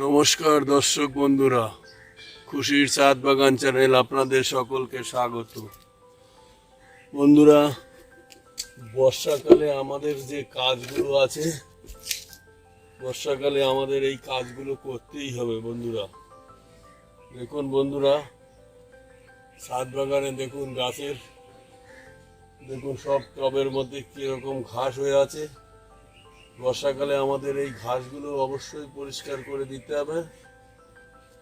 নমস্কার দর্শক বন্ধুরা, খুশির চাঁদ বাগান চ্যানেল আপনাদের সকলকে স্বাগত। বন্ধুরা, বর্ষাকালে আমাদের যে কাজগুলো আছে, বর্ষাকালে আমাদের এই কাজগুলো করতেই হবে বন্ধুরা। দেখুন বন্ধুরা ছাদ বাগানে দেখুন গাছের, দেখুন সব টবের মধ্যে কীরকম ঘাস হয়ে আছে। বর্ষাকালে আমাদের এই ঘাসগুলো অবশ্যই পরিষ্কার করে দিতে হবে।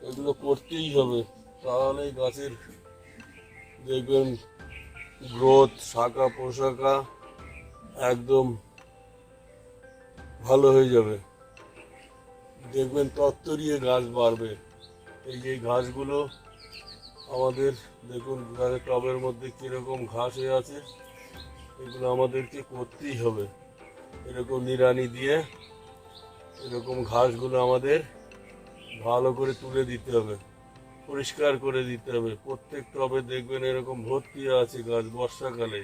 এগুলো করতেই হবে। তাহলে গাছের দেখবেন গ্রোথ, শাখা পোশাকা একদম ভালো হয়ে যাবে। দেখবেন তত্তরিয়ে গাছ বাড়বে। এই যে ঘাসগুলো আমাদের, দেখুন টবের মধ্যে কীরকম ঘাস হয়ে আছে, এগুলো আমাদেরকে করতেই হবে। এরকম নিড়ানি দিয়ে এরকম ঘাসগুলো আমাদের ভালো করে তুলে দিতে হবে, পরিষ্কার করে দিতে হবে। প্রত্যেক টবে দেখবেন এরকম ভর্তি আছে গাছ বর্ষাকালে।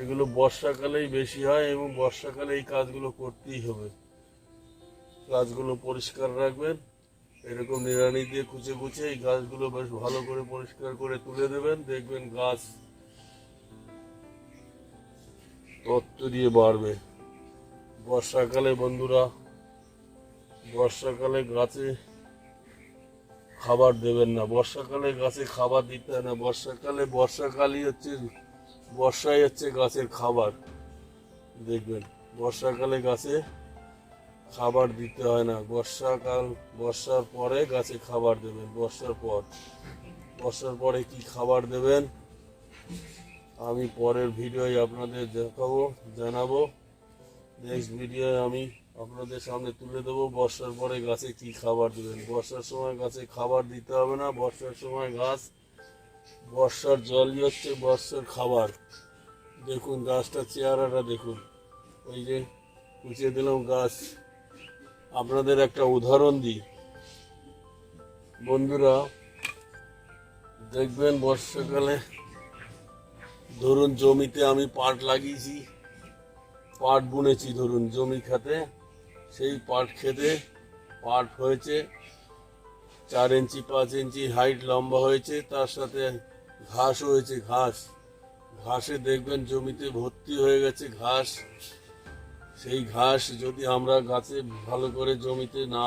এগুলো বর্ষাকালেই বেশি হয় এবং বর্ষাকালে এই কাজগুলো করতেই হবে। গাছগুলো পরিষ্কার রাখবেন, এরকম নিড়ানি দিয়ে কুচে কুচে এই গাছগুলো বেশ ভালো করে পরিষ্কার করে তুলে দেবেন, দেখবেন গাছ তত্ত্ব দিয়ে বাড়বে। বর্ষাকালে বন্ধুরা, বর্ষাকালে গাছে খাবার দেবেন না। বর্ষাকালে গাছে খাবার দিতে হয় না। বর্ষাকালে বর্ষাকালই হচ্ছে, বর্ষাই হচ্ছে গাছের খাবার। দেখবেন, বর্ষাকালে গাছে খাবার দিতে হয় না। বর্ষাকাল, বর্ষার পরে গাছে খাবার দেবেন, বর্ষার পর। বর্ষার পরে কি খাবার দেবেন? আমি পরের ভিডিওয় আপনাদের দেখাবো, জানাব। নেক্সট ভিডিও আমি আপনাদের সামনে তুলে দেবো বর্ষার পরে গাছে কি খাবার দেবেন। বর্ষার সময় গাছে খাবার দিতে হবে না, বর্ষার সময় গাছ, বর্ষার জলই হচ্ছে বর্ষার খাবার। দেখুন গাছটার চেহারাটা দেখুন। ওই যে কুচিয়ে দিলাম গাছ। আপনাদের একটা উদাহরণ দিই। বন্ধুরা, দেখবেন বর্ষাকালে ধরুন জমিতে আমি পাট লাগিয়েছি, পাট বুনেছি ধরুন জমি খেতে, সেই পাট খেতে পাট হয়েছে চার ইঞ্চি, পাঁচ ইঞ্চি হাইট লম্বা হয়েছে, তার সাথে ঘাস হয়েছে, ঘাস। ঘাসে দেখবেন জমিতে ভর্তি হয়ে গেছে ঘাস। সেই ঘাস যদি আমরা গাছে ভালো করে জমিতে না,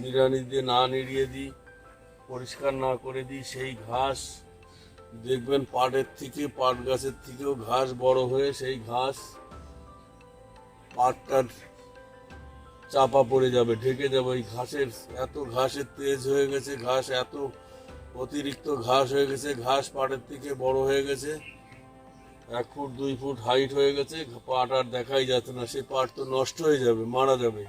নিড়ানি দিয়ে না নিড়িয়ে দিই, পরিষ্কার না করে দিই, সেই ঘাস দেখবেন পাটের থেকে পাট গাছের থেকেও ঘাস বড় হয়ে সেই ঘাস পাটটার চাপা পড়ে যাবে, ঢেকে যাবে। ওই ঘাসের এত ঘাসের তেজ হয়ে গেছে, ঘাস এত অতিরিক্ত ঘাস হয়ে গেছে, ঘাস পাটের থেকে বড় হয়ে গেছে, এক ফুট, দুই ফুট হাইট হয়ে গেছে, পাট আর দেখাই যাচ্ছে না। সেই পাট তো নষ্ট হয়ে যাবে, মারা যাবে।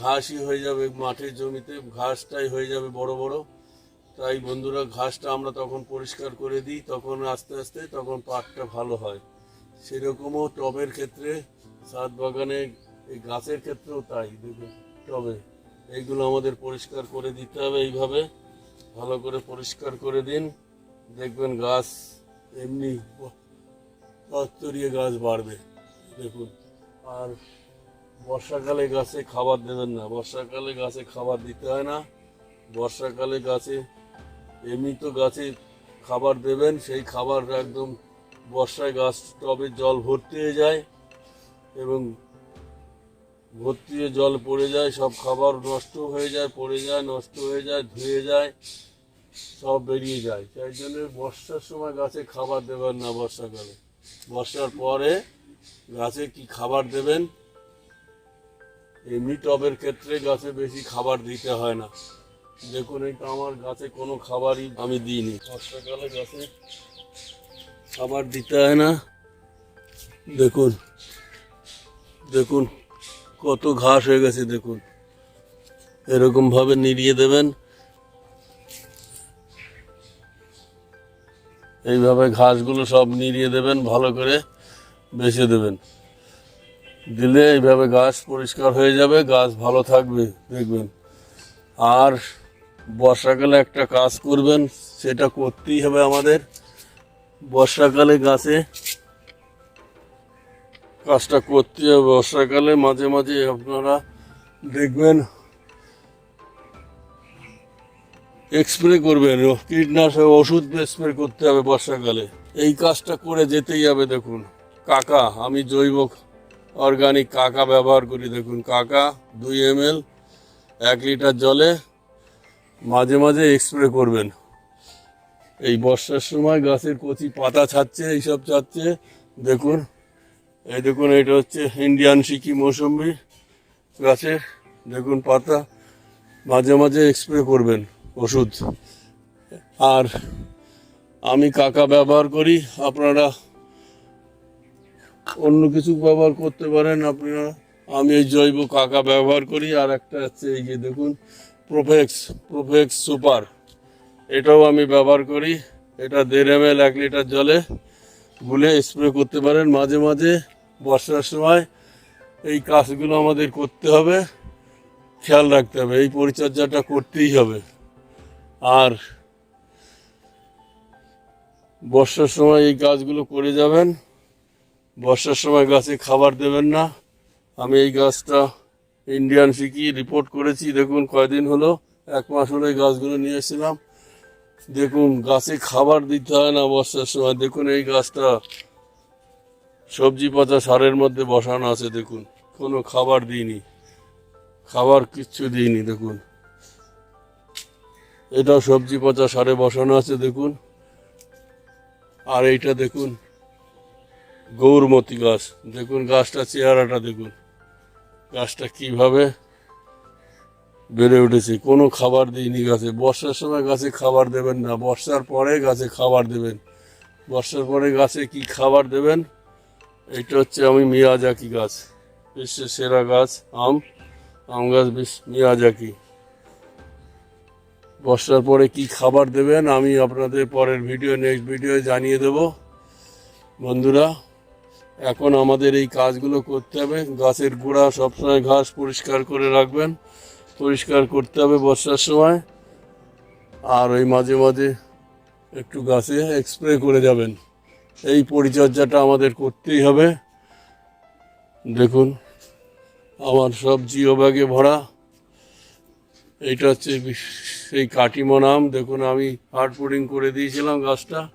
ঘাসই হয়ে যাবে মাঠের জমিতে, ঘাসটাই হয়ে যাবে বড় বড়। তাই বন্ধুরা, ঘাসটা আমরা তখন পরিষ্কার করে দিই, তখন আস্তে আস্তে তখন পাকটা ভালো হয়। সেরকমও টবের ক্ষেত্রে, ছাদ বাগানে, এই গাছের ক্ষেত্রেও তাই, দেখুন, টবে। এইগুলো আমাদের পরিষ্কার করে দিতে হবে এইভাবে। ভালো করে পরিষ্কার করে দিন। দেখবেন গাছ এমনি তত্তরিয়ে গাছ বাড়বে, দেখুন। আর বর্ষাকালে গাছে খাবার দেবেন না। বর্ষাকালে গাছে খাবার দিতে হয় না। বর্ষাকালে গাছে এমনি তো গাছে খাবার দেবেন, সেই খাবার একদম বর্ষায় গাছ টবে জল ভর্তি হয়ে যায় এবং ভর্তি হয়ে জল পড়ে যায়, সব খাবার নষ্ট হয়ে যায়, পড়ে যায়, নষ্ট হয়ে যায়, ধুয়ে যায়, সব বেরিয়ে যায়। তাই জন্য বর্ষার সময় গাছে খাবার দেবেন না বর্ষাকালে। বর্ষার পরে গাছে কি খাবার দেবেন? এমনি টবের ক্ষেত্রে গাছে বেশি খাবার দিতে হয় না। দেখুন তো আমার গাছে কোনো খাবারই আমি দিইনি। বর্ষাকালে গাছে খাবার দিতে হয় না। দেখুন দেখুন, কত ঘাস হয়ে গেছে, দেখুন। এরকম ভাবে নিড়িয়ে দেবেন। এইভাবে ঘাসগুলো সব নিড়িয়ে দেবেন, ভালো করে বেছে দেবেন। দিলে এইভাবে গাছ পরিষ্কার হয়ে যাবে, গাছ ভালো থাকবে, দেখবেন। আর বর্ষাকালে একটা কাজ করবেন, সেটা করতেই হবে আমাদের। বর্ষাকালে গাছে কাজটা করতে হবে। বর্ষাকালে মাঝে মাঝে আপনারা দেখবেন স্প্রে করবেন, কীটনাশক ওষুধ স্প্রে করতে হবে বর্ষাকালে। এই কাজটা করে যেতেই হবে, দেখুন। কাকা, আমি জৈব অর্গানিক কাকা ব্যবহার করি, দেখুন। কাকা, দুই এম এক লিটার জলে মাঝে মাঝে এক্সপ্রে করবেন। এই বর্ষার সময় গাছের কচি পাতা ছাড়ছে, এইসব ছাড়ছে। দেখুন, এই দেখুন, এটা হচ্ছে ইন্ডিয়ান সিকি মৌসুম্বি গাছের। দেখুন পাতা, মাঝে মাঝে স্প্রে করবেন ওষুধ। আর আমি কাকা ব্যবহার করি, আপনারা অন্য কিছু ব্যবহার করতে পারেন, আপনারা। আমি এই জৈব কাকা ব্যবহার করি, আর একটা হচ্ছে এই যে দেখুন প্রোফেক্স প্রোফেক্স সুপার এটাও আমি ব্যবহার করি। এটা দেড় এম এল এক লিটার জলে। গুলে স্প্রে করতে পারেন মাঝে মাঝে বর্ষার সময়। এই কাজগুলো আমাদের করতে হবে। খেয়াল রাখতে হবে। এই পরিচর্যাটা করতেই হবে। আর বর্ষার সময় এই গাছগুলো করে যাবেন। বর্ষার সময় গাছে খাবার দেবেন না। আমি এই গাছটা ইন্ডিয়ান সিকি রিপোর্ট করেছি, দেখুন কয়দিন হলো, এক মাস হলো এই গাছগুলো নিয়ে এসেছিলাম। দেখুন, গাছে খাবার দিতে হয় না বর্ষার সময়, দেখুন এই গাছটা। সবজি পাতা সারের মধ্যে বসানো আছে, দেখুন, কোনো খাবার দিইনি, খাবার কিচ্ছু দিইনি, দেখুন। এটা সবজি পচা সারে বসানো আছে, দেখুন। আর এইটা দেখুন, গৌরমতি গাছ, দেখুন গাছটা চেহারাটা, দেখুন। গাছটা কীভাবে বেড়ে উঠেছে? কোনো খাবার দিইনি গাছে। বর্ষার সময় গাছে খাবার দেবেন না। বর্ষার পরে গাছে খাবার দেবেন। বর্ষার পরে গাছে কি খাবার দেবেন? এটা হচ্ছে আমি মিয়াজাকি গাছ। বিশ্বের সেরা গাছ, আম। আম গাছ বেশ মিয়াজাকি। বর্ষার পরে কি খাবার দেবেন আমি আপনাদের পরের ভিডিও নেক্সট ভিডিও জানিয়ে দেব। বন্ধুরা এখন আমাদের এই কাজগুলো করতে হবে। গাছের গোড়া সবসময় ঘাস পরিষ্কার করে রাখবেন। পরিষ্কার করতে হবে বর্ষার সময়। আর ওই মাঝে মাঝে একটু গাছে স্প্রে করে যাবেন। এই পরিচর্যাটা আমাদের করতেই হবে। দেখুন, আমার সব জিও ব্যাগে ভরা। এইটা হচ্ছে সেই কাটিমন আম দেখুন, আমি হার্ড পুডিং করে দিয়েছিলাম গাছটা।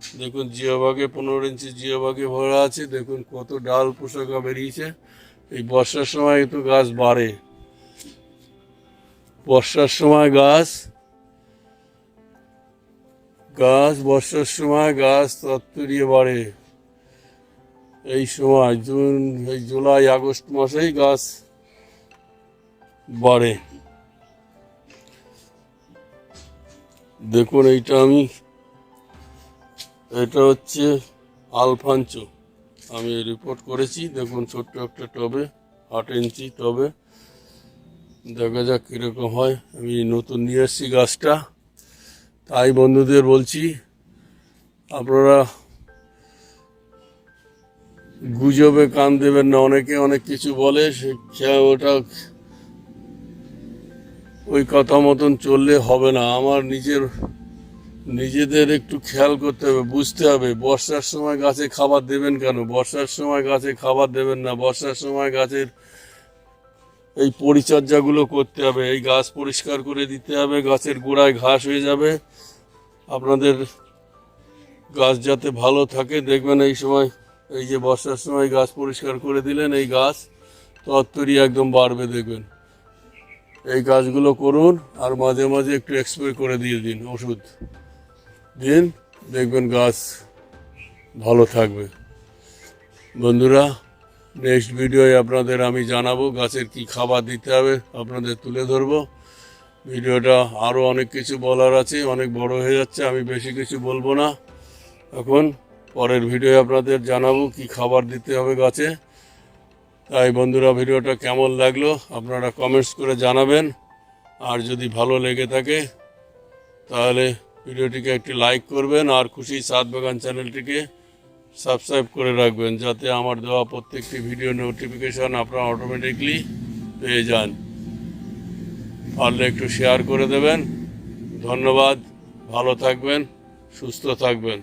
দেখুন জিওবাগে পনেরো ইঞ্চি জিওবাগে ভরা আছে, দেখুন কত ডাল পোশাকা বেরিয়েছে। এই বর্ষার সময় তো গাছ বাড়ে। বর্ষার সময় গাছ গাছ, বর্ষার সময় গাছ তত্তরিয়ে বাড়ে। এই সময় জুন, এই জুলাই, আগস্ট মাসেই গাছ বাড়ে। দেখুন এইটা আমি এটা হচ্ছে আলফাঞ্চো। আমি রিপোর্ট করেছি, দেখুন ছোট্ট একটা টবে, আট ইঞ্চি টবে। দেখা যাক কীরকম হয়। আমি নতুন নিয়ে এসেছি গাছটা। তাই বন্ধুদের বলছি, আপনারা গুজবে কান দেবেন না। অনেকে অনেক কিছু বলে, সে ওটা ওই কথা মতন চললে হবে না। আমার নিজের নিজেদের একটু খেয়াল করতে হবে, বুঝতে হবে। বর্ষার সময় গাছে খাবার দেবেন কেন? বর্ষার সময় গাছে খাবার দেবেন না। বর্ষার সময় গাছের এই পরিচর্যাগুলো করতে হবে। এই গাছ পরিষ্কার করে দিতে হবে। গাছের গোড়ায় ঘাস হয়ে যাবে। আপনাদের গাছ যাতে ভালো থাকে, দেখবেন এই সময়, এই যে বর্ষার সময় গাছ পরিষ্কার করে দিলেন, এই গাছ তত্তরি একদম বাড়বে, দেখবেন। এই কাজগুলো করুন আর মাঝে মাঝে একটু এক্সপ্রে করে দিয়ে দিন ওষুধ। দিন দেখবেন গাছ ভালো থাকবে। বন্ধুরা নেক্সট ভিডিওয়ে আপনাদের আমি জানাব গাছের কি খাবার দিতে হবে, আপনাদের তুলে ধরবো। ভিডিওটা আরও অনেক কিছু বলার আছে, অনেক বড় হয়ে যাচ্ছে, আমি বেশি কিছু বলব না। এখন পরের ভিডিও আপনাদের জানাব কি খাবার দিতে হবে গাছে। তাই বন্ধুরা ভিডিওটা কেমন লাগল আপনারা কমেন্টস করে জানাবেন। আর যদি ভালো লেগে থাকে, তাহলে ভিডিওটিকে একটি লাইক করবেন আর খুশি সাত বাগান চ্যানেলটিকে সাবস্ক্রাইব করে রাখবেন যাতে আমার দেওয়া প্রত্যেকটি ভিডিও নোটিফিকেশান আপনারা অটোমেটিকলি পেয়ে যান। পারলে একটু শেয়ার করে দেবেন। ধন্যবাদ। ভালো থাকবেন, সুস্থ থাকবেন।